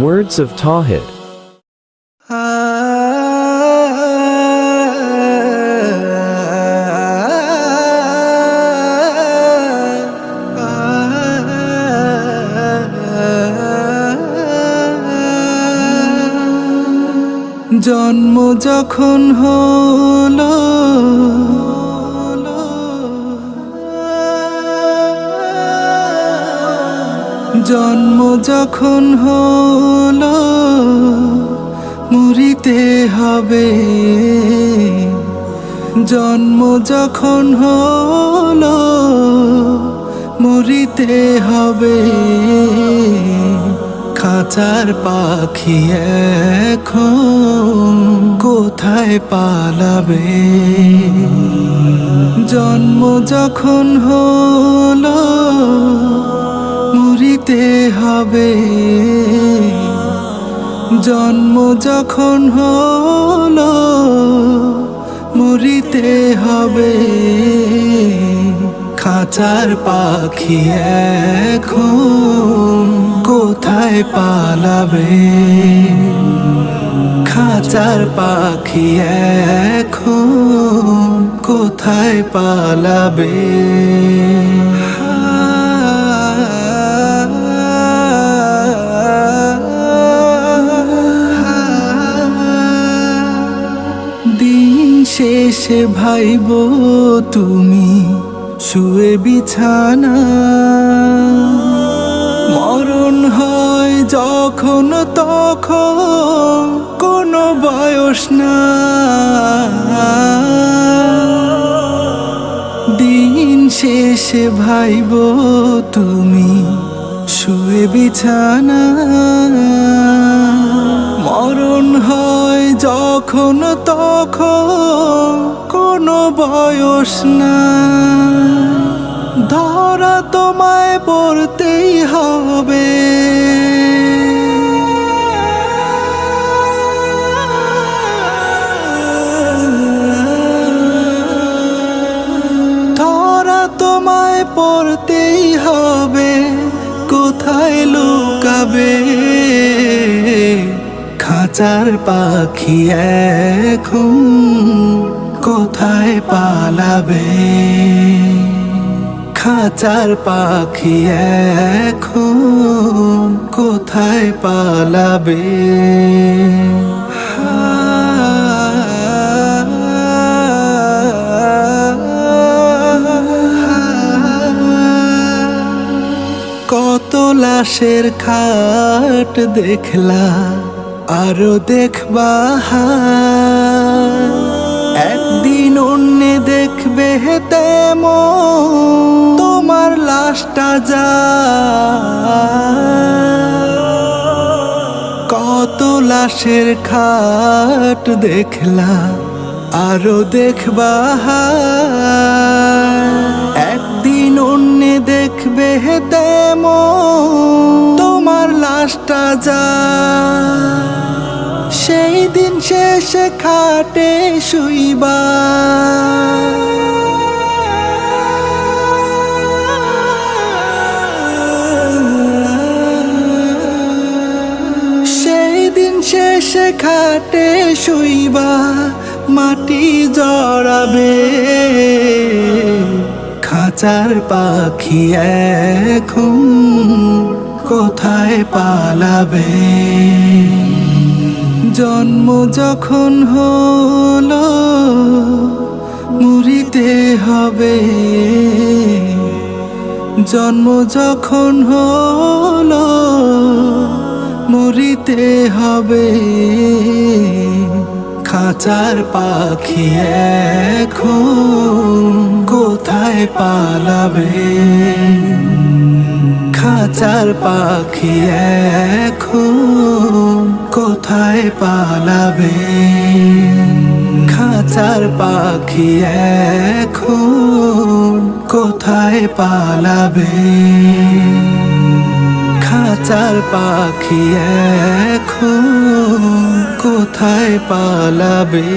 Words of Tawhid জন্ম যখন হলো জন্ম যখন হলো, মরিতে হবে। জন্ম যখন হলো, মরিতে হবে। খাঁচার পাখি এখন কোথায় পালাবে? জন্ম যখন হলো মরিতে হবে। জন্ম যখন হলো, মরিতে হবে। খাঁচার পাখি এখন কোথায় পালাবে? খাঁচার পাখি এখন কোথায় পালাবে? শেষে ভাইব তুমি, শুয়ে বিছানা। মরণ হয় যখন তখন, কোনো বয়স না। দিন শেষে ভাইব তুমি, শুয়ে বিছানা। মরণ হয় যখন তখন কোনো বয়স না ধরা তোমায় পড়তেই হবে। ধরা তোমায় পড়তেই হবে। কোথায় লুকাবে? খাঁচার পাখি এখন কোথায় পালাবে? খাঁচার পাখি এখন কোথায় পালাবে? কত লাশের খাট দেখলা আরও দেখবা একদিন অন্য দেখবে তেমন তোমার লাশটা যা কত লাশের খাট দেখলা আরও দেখবা একদিন অন্য দেখবে তেমন তোমার লাশটা যা সেই দিন শেষে খাটে শুইবা। সেই দিন শেষে খাটে শুইবা, মাটি জড়াবে। খাঁচার পাখি এখন কোথায় পালাবে? জন্ম যখন হলো মুড়িতে হবে। জন্ম যখন হলো মুড়িতে হবে। খাঁচার পাখি এখন কোথায় পালাবে? খাঁচার পাখি এখন কোথায় পালাবে? খাঁচার পাখি এখন কোথায় পালাবে? খাঁচার পাখি এখন কোথায় পালাবে?